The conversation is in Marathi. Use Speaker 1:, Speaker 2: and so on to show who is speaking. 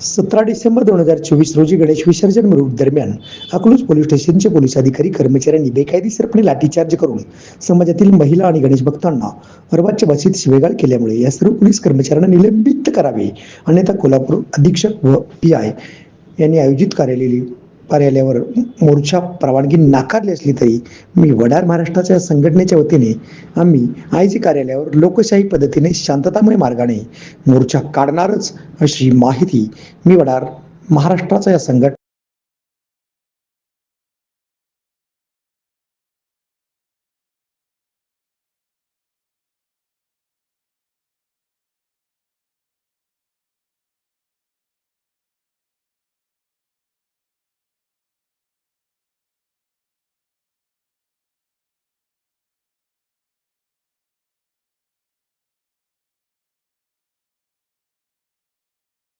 Speaker 1: सतरा डिसेंबर दोन हजार चोवीस रोजी गणेश विसर्जन मिरवणूक दरम्यान अकलूज पोलीस स्टेशनचे पोलीस अधिकारी कर्मचाऱ्यांनी बेकायदेशीरपणे लाठीचार्ज करून समाजातील महिला आणि गणेश भक्तांना अर्वाच्या भाषेत शिवेगाळ केल्यामुळे या सर्व पोलीस कर्मचाऱ्यांना निलंबित करावे अन्यथा कोल्हापूर अधीक्षक व पी आय यांनी आयोजित कार्यालय कार्यालयावर मोर्चा परवानगी नाकारली असली तरी मी वडार महाराष्ट्राच्या संघटनेच्या वतीने आम्ही आयजी कार्यालयावर लोकशाही पद्धतीने शांततामय मार्गाने मोर्चा काढणारच अशी माहिती मी वडार महाराष्ट्राच्या या संघट